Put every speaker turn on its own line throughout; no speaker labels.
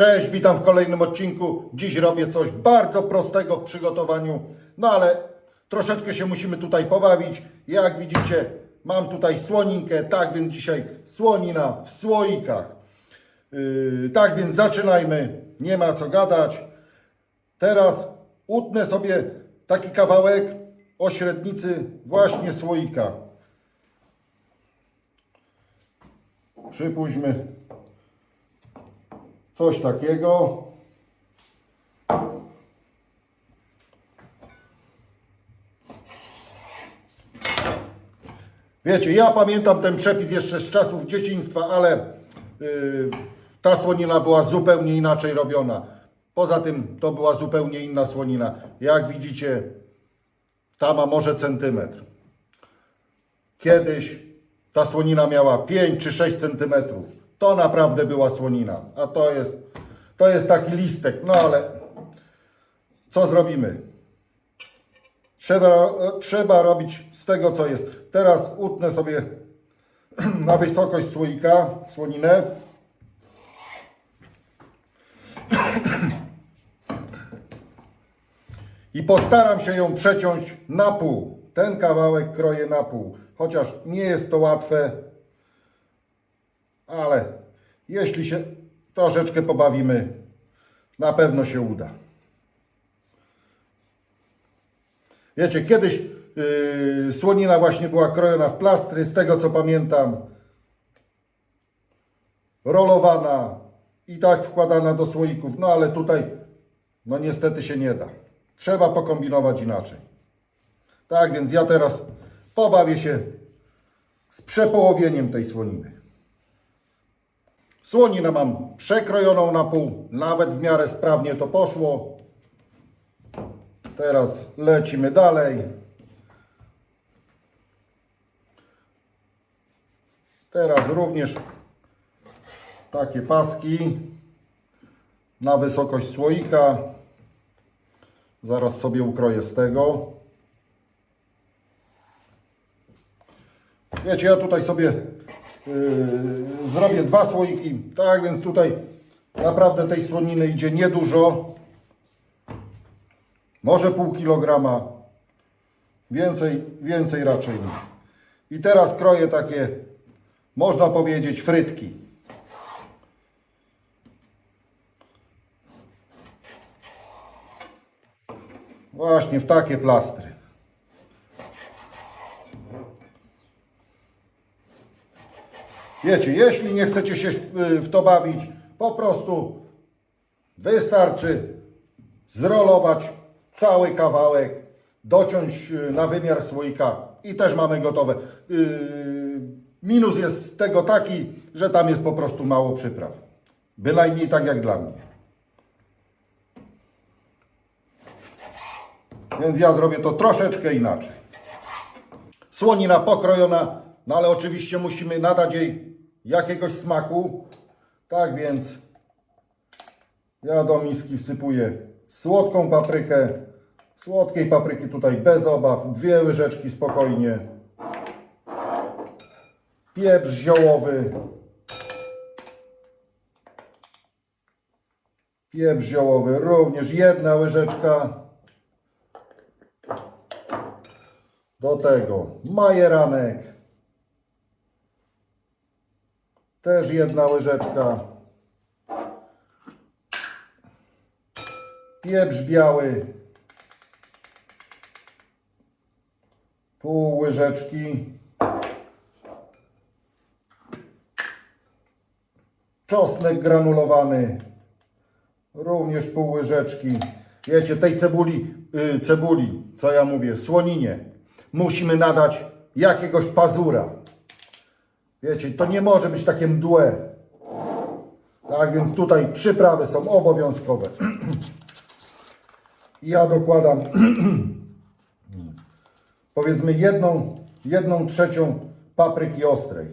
Cześć, witam w kolejnym odcinku. Dziś robię coś bardzo prostego w przygotowaniu, no ale troszeczkę się musimy tutaj pobawić. Jak widzicie, mam tutaj słoninkę, tak więc dzisiaj słonina w słoikach. Yy, tak więc zaczynajmy, nie ma co gadać. Teraz utnę sobie taki kawałek o średnicy właśnie słoika. Przypuśćmy coś takiego. Wiecie, ja pamiętam ten przepis jeszcze z czasów dzieciństwa, ale yy, ta słonina była zupełnie inaczej robiona. Poza tym to była zupełnie inna słonina. Jak widzicie, ta ma może centymetr. Kiedyś ta słonina miała 5 czy 6 centymetrów. To naprawdę była słonina. A to jest, to jest taki listek. No ale co zrobimy? Trzeba, trzeba robić z tego, co jest. Teraz utnę sobie na wysokość słoika, słoninę. I postaram się ją przeciąć na pół. Ten kawałek kroję na pół. Chociaż nie jest to łatwe, ale jeśli się troszeczkę pobawimy, na pewno się uda. Wiecie, kiedyś yy, słonina właśnie była krojona w plastry, z tego co pamiętam, rolowana i tak wkładana do słoików, no ale tutaj no niestety się nie da. Trzeba pokombinować inaczej. Tak więc ja teraz pobawię się z przepołowieniem tej słoniny. Słoninę mam przekrojoną na pół, nawet w miarę sprawnie to poszło. Teraz lecimy dalej. Teraz również takie paski na wysokość słoika. Zaraz sobie ukroję z tego. Wiecie, ja tutaj sobie zrobię dwa słoiki. Tak więc tutaj naprawdę tej słoniny idzie niedużo. Może pół kilograma. Więcej, więcej raczej nie. I teraz kroję takie, można powiedzieć, frytki. Właśnie w takie plastry. Wiecie, jeśli nie chcecie się w, w to bawić, po prostu wystarczy zrolować cały kawałek, dociąć y, na wymiar słoika i też mamy gotowe. Yy, Minus jest tego taki, że tam jest po prostu mało przypraw. Bynajmniej tak jak dla mnie. Więc ja zrobię to troszeczkę inaczej. Słonina pokrojona, no ale oczywiście musimy nadać jej jakiegoś smaku. Tak więc ja do miski wsypuję słodką paprykę. Słodkiej papryki tutaj bez obaw. Dwie łyżeczki spokojnie. Pieprz ziołowy. Pieprz ziołowy również jedna łyżeczka. Do tego majeranek. Też jedna łyżeczka. Pieprz biały. Pół łyżeczki. Czosnek granulowany. Również pół łyżeczki. Wiecie, tej cebuli, y, cebuli, co ja mówię, słoninie, musimy nadać jakiegoś pazura. Wiecie, to nie może być takie mdłe. Tak więc tutaj przyprawy są obowiązkowe. Ja dokładam powiedzmy jedną, jedną trzecią papryki ostrej.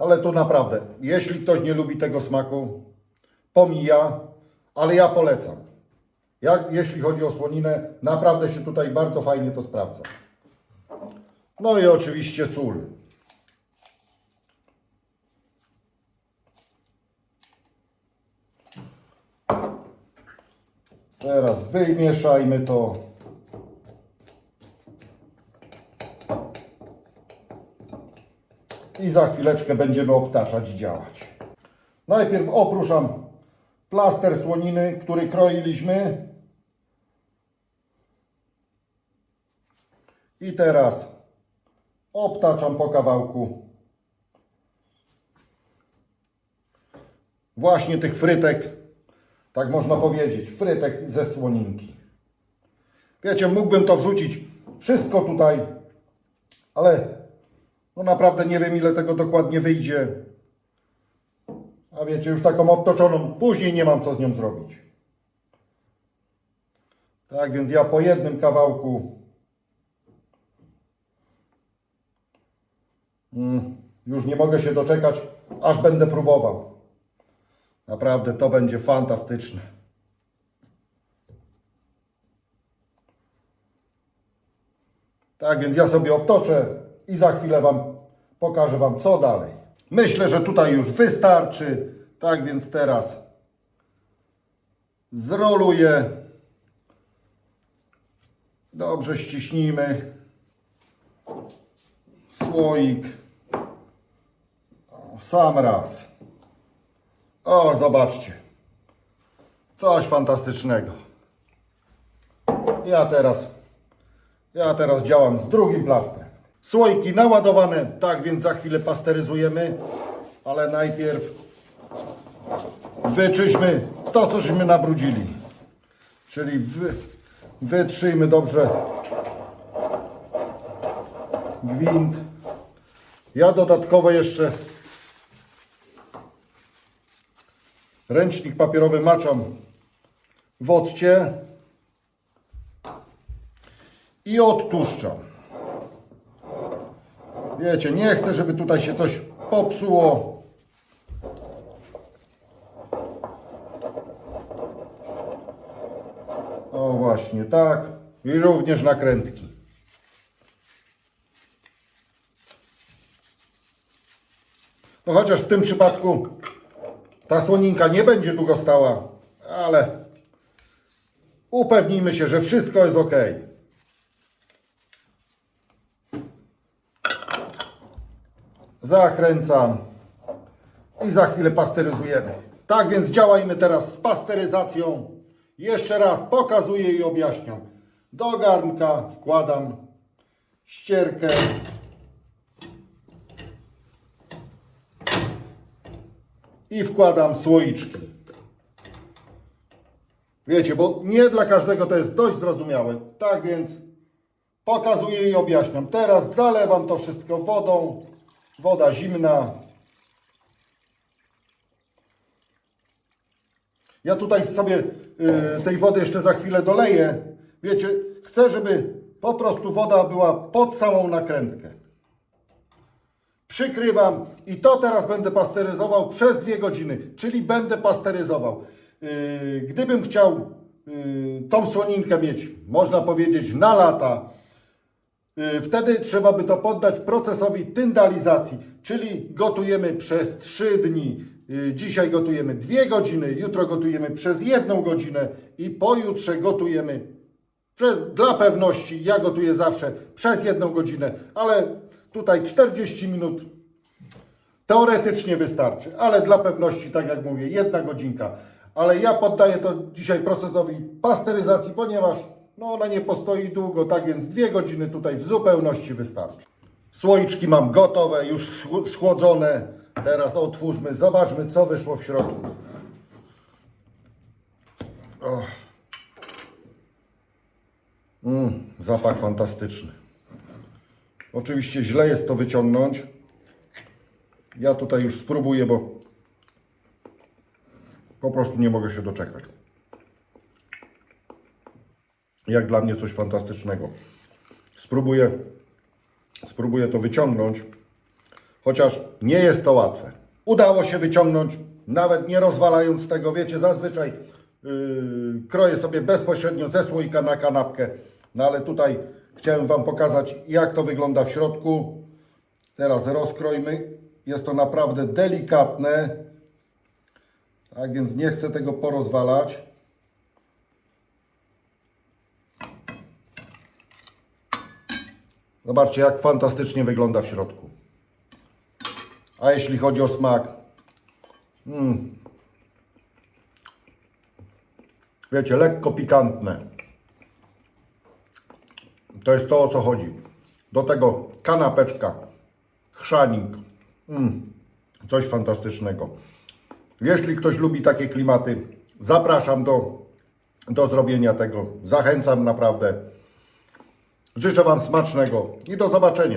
Ale tu naprawdę, jeśli ktoś nie lubi tego smaku, pomija, ale ja polecam. Jak, jeśli chodzi o słoninę, naprawdę się tutaj bardzo fajnie to sprawdza. No i oczywiście sól. Teraz wymieszajmy to. I za chwileczkę będziemy obtaczać i działać. Najpierw oprószam plaster słoniny, który kroiliśmy. I teraz obtaczam po kawałku właśnie tych frytek, tak można powiedzieć, frytek ze słoninki. Wiecie, mógłbym to wrzucić wszystko tutaj, ale no naprawdę nie wiem ile tego dokładnie wyjdzie. A wiecie, już taką obtoczoną, później nie mam co z nią zrobić. Tak więc ja po jednym kawałku mm, już nie mogę się doczekać, aż będę próbował. Naprawdę to będzie fantastyczne. Tak więc ja sobie obtoczę i za chwilę Wam pokażę Wam co dalej. Myślę, że tutaj już wystarczy. Tak więc teraz zroluję. Dobrze ściśnijmy słoik. Sam raz. O, zobaczcie. Coś fantastycznego. Ja teraz, ja teraz działam z drugim plastrem. Słoiki naładowane, tak więc za chwilę pasteryzujemy, ale najpierw wyczyśmy to, co żeśmy nabrudzili. Czyli wy, wytrzyjmy dobrze gwint. Ja dodatkowo jeszcze Ręcznik papierowy maczam w occie i odtłuszczam. Wiecie, nie chcę, żeby tutaj się coś popsuło. O właśnie, tak. I również nakrętki. No chociaż w tym przypadku ta słoninka nie będzie długo stała, ale upewnijmy się, że wszystko jest ok. Zakręcam i za chwilę pasteryzujemy. Tak więc działajmy teraz z pasteryzacją. Jeszcze raz pokazuję i objaśniam. Do garnka wkładam ścierkę. I wkładam słoiczki. Wiecie, bo nie dla każdego to jest dość zrozumiałe. Tak więc pokazuję i objaśniam. Teraz zalewam to wszystko wodą. Woda zimna. Ja tutaj sobie y, tej wody jeszcze za chwilę doleję. Wiecie, chcę, żeby po prostu woda była pod samą nakrętkę. Przykrywam i to teraz będę pasteryzował przez dwie godziny, czyli będę pasteryzował. Yy, Gdybym chciał yy, tą słoninkę mieć, można powiedzieć, na lata, yy, wtedy trzeba by to poddać procesowi tyndalizacji, czyli gotujemy przez 3 dni. Dzisiaj gotujemy 2 godziny, jutro gotujemy przez 1 godzinę i pojutrze gotujemy przez, dla pewności, ja gotuję zawsze przez jedną godzinę, ale tutaj 40 minut teoretycznie wystarczy, ale dla pewności, tak jak mówię, jedna godzinka. Ale ja poddaję to dzisiaj procesowi pasteryzacji, ponieważ no, ona nie postoi długo, tak więc dwie godziny tutaj w zupełności wystarczy. Słoiczki mam gotowe, już schł- schłodzone. Teraz otwórzmy, zobaczmy co wyszło w środku. Mm, zapach fantastyczny. Oczywiście źle jest to wyciągnąć. Ja tutaj już spróbuję, bo po prostu nie mogę się doczekać. Jak dla mnie coś fantastycznego. Spróbuję, spróbuję to wyciągnąć, chociaż nie jest to łatwe. Udało się wyciągnąć, nawet nie rozwalając tego. Wiecie, zazwyczaj yy, kroję sobie bezpośrednio ze słoika na kanapkę, no ale tutaj Chciałem Wam pokazać, jak to wygląda w środku. Teraz rozkrojmy. Jest to naprawdę delikatne. Tak więc nie chcę tego porozwalać. Zobaczcie, jak fantastycznie wygląda w środku. A jeśli chodzi o smak, mm, wiecie, lekko pikantne. To jest to, o co chodzi. Do tego kanapeczka, chrzanik, mm, coś fantastycznego. Jeśli ktoś lubi takie klimaty, zapraszam do, do zrobienia tego. Zachęcam naprawdę. Życzę Wam smacznego i do zobaczenia.